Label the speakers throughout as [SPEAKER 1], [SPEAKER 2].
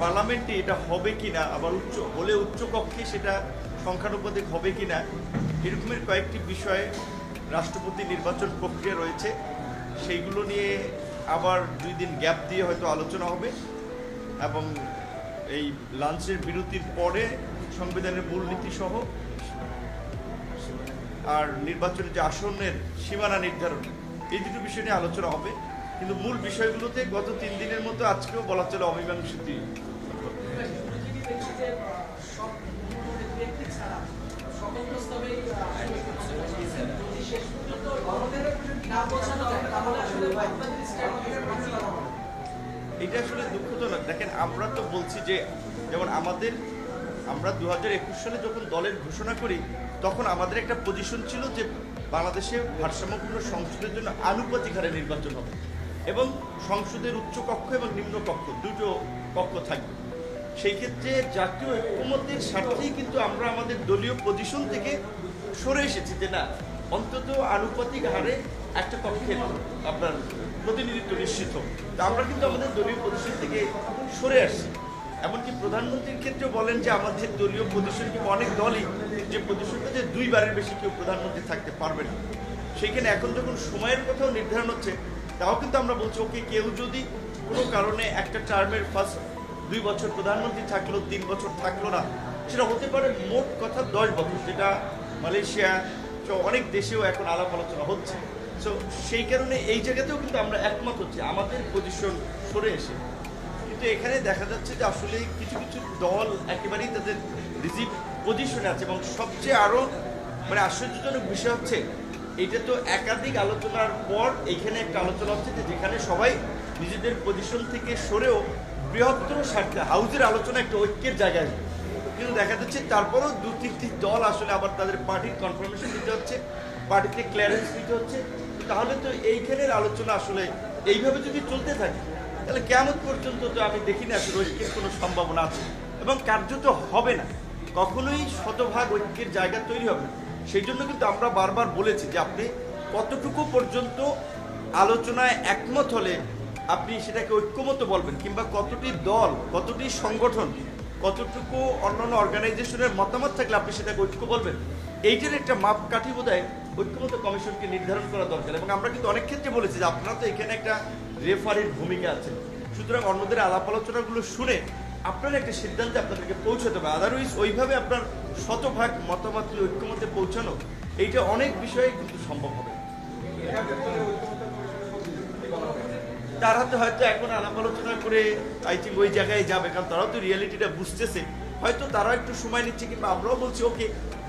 [SPEAKER 1] পার্লামেন্টে এটা হবে কিনা, আবার উচ্চ, হলে উচ্চ কক্ষে সেটা সংখ্যানুপাতিক হবে কিনা, এরকমের কয়েকটি বিষয়ে রাষ্ট্রপতি নির্বাচন প্রক্রিয়া রয়েছে। সেইগুলো নিয়ে আবার দুই দিন গ্যাপ দিয়ে হয়তো আলোচনা হবে এবং এই লাঞ্চের বিরতির পরে সংবিধানের মূলনীতি সহ আর নির্বাচনের যে আসনের সীমানা নির্ধারণ, এই দুটো বিষয় নিয়ে আলোচনা হবে। কিন্তু মূল বিষয়গুলোতে গত তিন দিনের মতো আজকেও বলা চলে অমীমাংসিত এটা আসলে দুঃখজনক। দেখেন, আমরা তো বলছি যে, যেমন আমাদের, আমরা দু হাজার একুশ সালে যখন দলের ঘোষণা করি, তখন আমাদের একটা পজিশন ছিল যে বাংলাদেশে ভারসাম্যপূর্ণ সংসদের জন্য আনুপাতিক হারে নির্বাচন হবে। এবং সংসদের উচ্চ কক্ষ এবং নিম্ন কক্ষ দুটো কক্ষ থাকবে। সেই ক্ষেত্রে জাতীয় ঐক্যমতের স্বার্থেই কিন্তু আমরা আমাদের দলীয় পজিশন থেকে সরে এসেছি যে না, অন্তত আনুপাতিক হারে একটা কক্ষের আপনার প্রতিনিধিত্ব নিশ্চিত হোক। তা আমরা কিন্তু আমাদের দলীয় পজিশন থেকে সরে আসছি। এমনকি প্রধানমন্ত্রীর ক্ষেত্রে বলেন যে আমাদের দলীয় পজিশন কিন্তু অনেক দলই যে পজিশনটা যে দুইবারের বেশি কেউ প্রধানমন্ত্রী থাকতে পারবে না। সেইখানে এখন যখন সময়ের কথাও নির্ধারণ হচ্ছে তাও কিন্তু আমরা বলছি, ওকে কেউ যদি কোনো কারণে একটা টার্মের ফার্স্ট দুই বছর প্রধানমন্ত্রী থাকল, তিন বছর থাকল না, সেটা হতে পারে মোট কথা দশ বছর, যেটা মালয়েশিয়া অনেক দেশেও এখন আলাপ আলোচনা হচ্ছে। সো সেই কারণে এই জায়গাতেও কিন্তু আমরা একমত হচ্ছি, আমাদের পজিশন সরে এসে। কিন্তু এখানে দেখা যাচ্ছে যে আসলে কিছু কিছু দল একেবারেই তাদের রিজিভ পজিশনে আছে এবং সবচেয়ে আরও মানে আশ্চর্যজনক বিষয় হচ্ছে এটা তো একাধিক আলোচনার পর এখানে একটা আলোচনা হচ্ছে যেখানে সবাই নিজেদের পজিশন থেকে সরেও বৃহত্তর স্বার্থে হাউজের আলোচনা একটা ঐক্যের জায়গায় কিন্তু দেখা যাচ্ছে তারপরেও দু, তিনটি দল আসলে আবার তাদের পার্টির কনফার্মেশন দিতে হচ্ছে পার্টিতে ক্লিয়ারেন্স দিতে হচ্ছে। তাহলে তো এইখানের আলোচনা আসলে এইভাবে যদি চলতে থাকে, তাহলে কেমন পর্যন্ত তো আমি দেখি না আসলে ঐক্যের কোনো সম্ভাবনা আছে। এবং কার্যত হবে না। কখনোই শতভাগ ঐক্যের জায়গা তৈরি হবে না। সেই জন্য কিন্তু আমরা বারবার বলেছি যে আপনি কতটুকু পর্যন্ত আলোচনায় একমত হলে আপনি সেটাকে ঐক্যমত বলবেন, কিংবা কতটি দল, কতটি সংগঠন, কতটুকু অন্যান্য অর্গানাইজেশনের মতামত থাকলে আপনি সেটাকে ঐক্য বলবেন, এইটার একটা মাপকাঠি বোধহয় ঐক্যমত কমিশনকে নির্ধারণ করা দরকার। এবং আমরা কিন্তু অনেক ক্ষেত্রে বলেছি যে আপনারা তো এখানে একটা রেফারির ভূমিকা আছে সুতরাং অন্যদের আলাপ আলোচনাগুলো শুনে আপনার একটা সিদ্ধান্তে আপনাদেরকে পৌঁছাতে হবে। আদারওয়াইজ ওইভাবে আপনার শতভাগ মতামত ঐক্যমতে পৌঁছানো, এইটা অনেক বিষয়ে কিন্তু সম্ভব হবে। তার হাতে হয়তো এখন আলাপ আলোচনা করে আই থিঙ্ক ওই জায়গায় যাবে, কারণ তারাও তো রিয়ালিটিটা বুঝতেছে। হয়তো তারা একটু সময় নিচ্ছে কিংবা আমরাও বলছি, ওকে,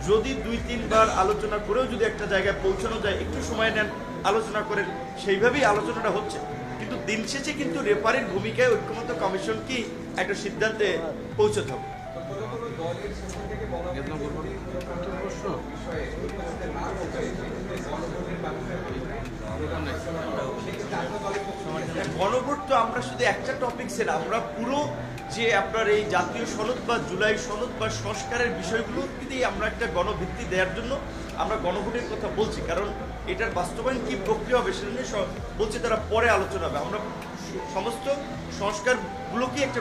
[SPEAKER 1] যদি দুই, তিনবার আলোচনা করেও যদি একটা জায়গায় পৌঁছানো যায়, একটু সময় নেন, আলোচনা করেন। সেইভাবেই আলোচনাটা হচ্ছে। কিন্তু দিন শেষে কিন্তু রেফারির ভূমিকায় ঐক্যমত কমিশনকেই একটা সিদ্ধান্তে পৌঁছতে হবে? গণভোট? তো আমরা শুধু একটা টপিক ছিল আমরা পুরো যে আপনার এই জাতীয় সনদ বা জুলাই সনদ বা সংস্কারের বিষয়গুলো আমরা একটা গণভিত্তি দেওয়ার জন্য আমরা গণভোটের কথা বলছি কারণ এটার বাস্তবায়ন কি প্রক্রিয়া হবে সেটা নিয়ে বলছে, তারা পরে আলোচনা হবে। আমরা সমস্ত সংস্কারগুলোকে একটা